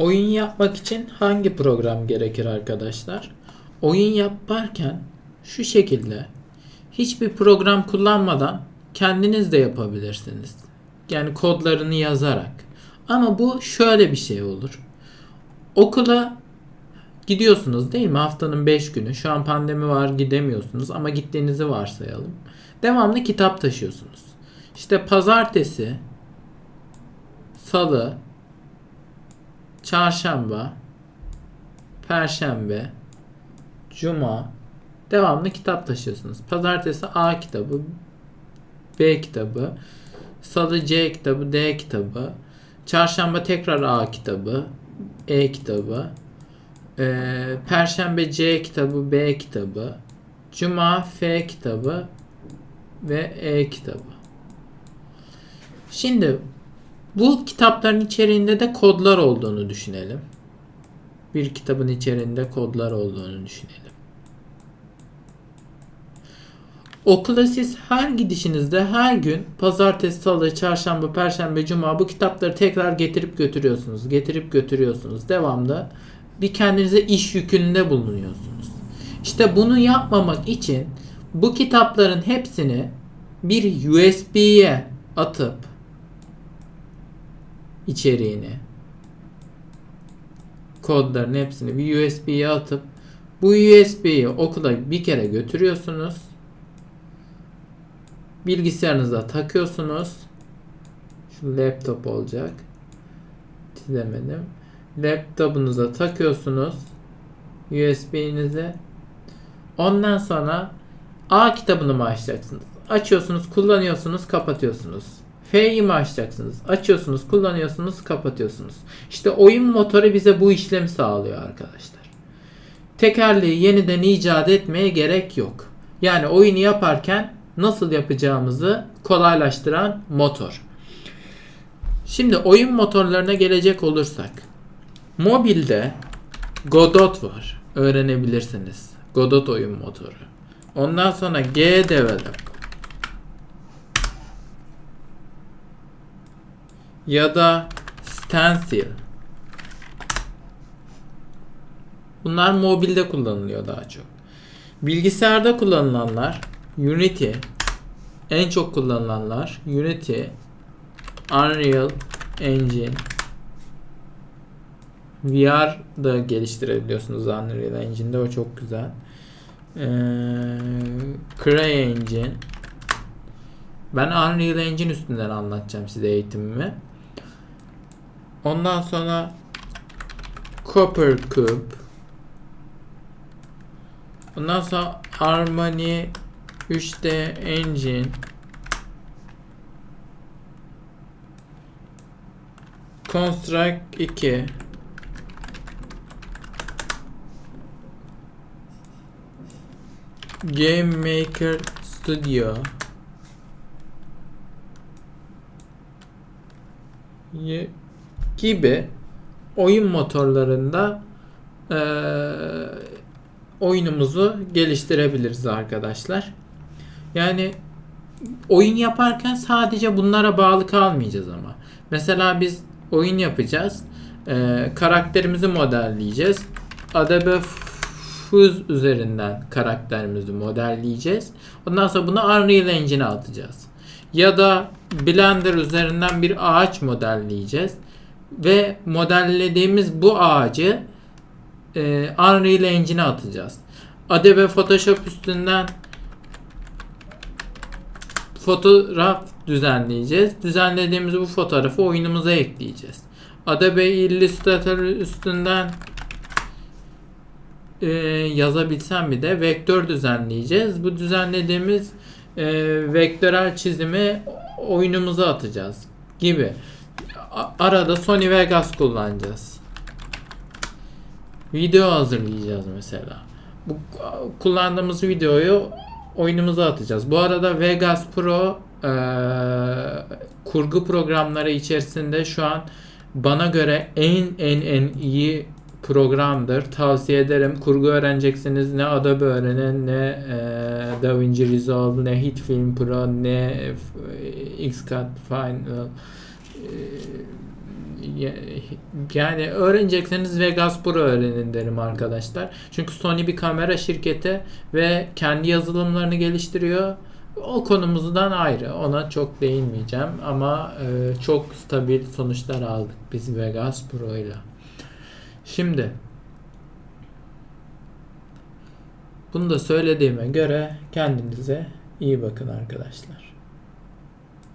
Oyun yapmak için hangi program gerekir arkadaşlar? Oyun yaparken şu şekilde hiçbir program kullanmadan kendiniz de yapabilirsiniz. Yani kodlarını yazarak. Ama bu şöyle bir şey olur. Okula gidiyorsunuz değil mi? Haftanın 5 günü. Şu an pandemi var gidemiyorsunuz ama gittiğinizi varsayalım. Devamlı kitap taşıyorsunuz. İşte pazartesi, salı, çarşamba, perşembe, cuma devamlı kitap taşıyorsunuz. Pazartesi A kitabı, B kitabı, salı C kitabı, D kitabı, çarşamba tekrar A kitabı, E kitabı, ee, perşembe C kitabı, B kitabı, cuma F kitabı ve E kitabı. Şimdi bu kitapların içeriğinde de kodlar olduğunu düşünelim. Bir kitabın içeriğinde kodlar olduğunu düşünelim. Okula siz her gidişinizde her gün pazartesi, salı, çarşamba, perşembe, cuma bu kitapları tekrar getirip götürüyorsunuz. Getirip götürüyorsunuz. Devamlı bir kendinize iş yükünde bulunuyorsunuz. İşte bunu yapmamak için bu kitapların hepsini bir USB'ye atıp içeriğini kodların hepsini bir USB'ye atıp bu USB'yi okula bir kere götürüyorsunuz. Bilgisayarınıza takıyorsunuz. Şu laptop olacak. Çizemedim. Laptopunuza takıyorsunuz. USB'nizi. Ondan sonra A kitabını mı açacaksınız? Açıyorsunuz, kullanıyorsunuz, kapatıyorsunuz. F'yi mi açacaksınız? Açıyorsunuz, kullanıyorsunuz, kapatıyorsunuz. İşte oyun motoru bize bu işlemi sağlıyor arkadaşlar. Tekerleği yeniden icat etmeye gerek yok. Yani oyunu yaparken nasıl yapacağımızı kolaylaştıran motor. Şimdi oyun motorlarına gelecek olursak. Mobilde Godot var. Öğrenebilirsiniz. Godot oyun motoru. Ondan sonra G Develop. Ya da Stencil. Bunlar mobilde kullanılıyor daha çok. Bilgisayarda kullanılanlar Unity. En çok kullanılanlar Unity, Unreal Engine, VR da geliştirebiliyorsunuz Unreal Engine'de o çok güzel. Ee, CryEngine ben Unreal Engine üstünden anlatacağım size eğitimimi. Ondan sonra Copper Cube Ondan sonra Harmony 3D Engine. Construct 2 Game Maker Studio gibi oyun motorlarında e, oyunumuzu geliştirebiliriz arkadaşlar. Yani oyun yaparken sadece bunlara bağlı kalmayacağız ama. Mesela biz oyun yapacağız. E, karakterimizi modelleyeceğiz. Adobe Fuse üzerinden karakterimizi modelleyeceğiz. Ondan sonra bunu Unreal Engine'e atacağız. Ya da Blender üzerinden bir ağaç modelleyeceğiz. Ve modellediğimiz bu ağacı e, Unreal Engine'e atacağız. Adobe Photoshop üstünden fotoğraf düzenleyeceğiz. Düzenlediğimiz bu fotoğrafı oyunumuza ekleyeceğiz. Adobe Illustrator üstünden e, yazabilsem bir de vektör düzenleyeceğiz. Bu düzenlediğimiz e, vektörel çizimi oyunumuza atacağız gibi. Arada Sony Vegas kullanacağız. Video hazırlayacağız mesela. Bu kullandığımız videoyu oyunumuza atacağız. Bu arada Vegas Pro e, kurgu programları içerisinde şu an bana göre en en en iyi programdır. Tavsiye ederim. Kurgu öğreneceksiniz. Ne Adobe öğrenin, ne e, DaVinci Resolve, ne HitFilm Pro, ne e, Xcut Final. E, Ya- Yani öğrenecekseniz Vegas Pro öğrenin derim arkadaşlar. Çünkü Sony bir kamera şirketi ve kendi yazılımlarını geliştiriyor. O konumuzdan ayrı. Ona çok değinmeyeceğim ama e, çok stabil sonuçlar aldık biz Vegas Pro ile. Şimdi bunu da söylediğime göre kendinize iyi bakın arkadaşlar.